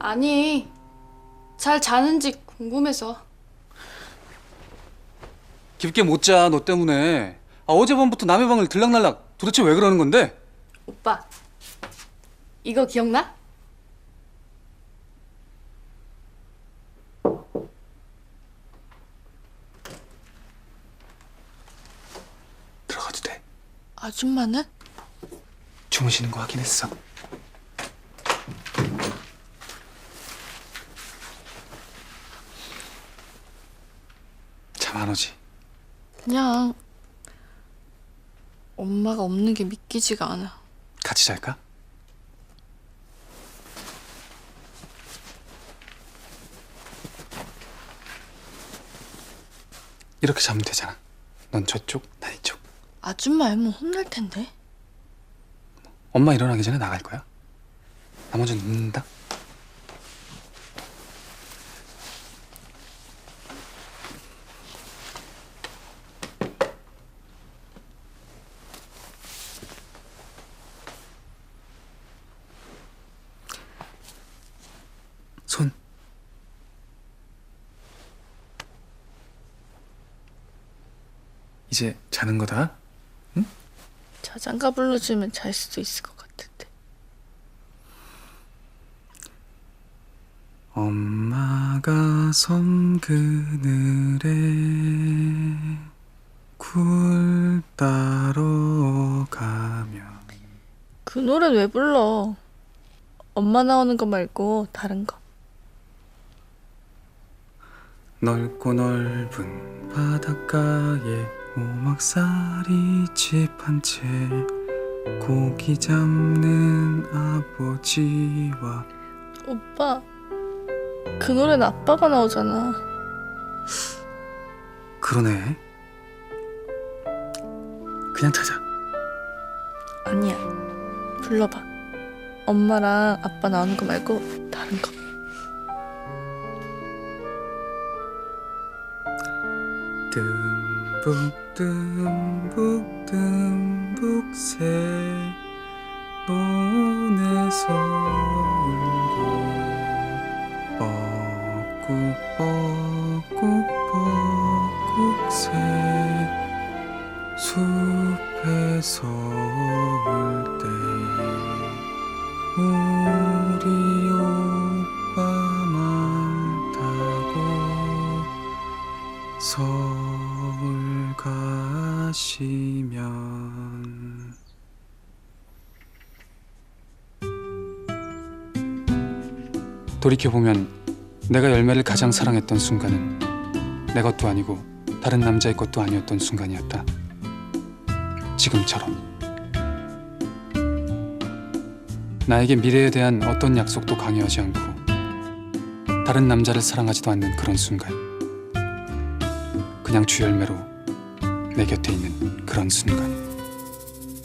아니, 잘 자는지 궁금해서. 깊게 못 자, 너 때문에. 아, 어젯밤부터 남의 방을 들락날락. 도대체 왜 그러는 건데? 오빠, 이거 기억나? 들어가도 돼. 아줌마는? 주무시는 거 확인했어. 잠안 오지? 그냥 엄마가 없는 게 믿기지가 않아. 같이 잘까? 이렇게 자면 되잖아. 넌 저쪽, 난 이쪽. 아줌마 알면 혼날 텐데. 엄마 일어나기 전에 나갈 거야. 나 먼저 눕는다. 이제 자는 거다. 자장가 불러주면 잘 수도 있을 것 같은데. 엄마가 섬 그늘에 굴 따러 가면 그 노래는 왜 불러? 엄마 나오는 거 말고 다른 거. 넓고 넓은 바닷가에 오막살이 집 한 채 고기 잡는 아버지와 오빠, 그 노래는 아빠가 나오잖아. 그러네 그냥 자자 아니야. 불러봐. 엄마랑 아빠 나오는 거 말고 다른 거. 듬 뿍 듬뿍 듬뿍 새 논에서 울고 뻐꾹 뻐꾹 뻐꾹 새 숲에서 울 때 우리 오빠 말 타고 서울 가시면. 돌이켜보면 내가 열매를 가장 사랑했던 순간은 내 것도 아니고 다른 남자의 것도 아니었던 순간이었다. 지금처럼. 나에게 미래에 대한 어떤 약속도 강요하지 않고 다른 남자를 사랑하지도 않는 그런 순간. 그냥 주열매로 내 곁에 있는 그런 순간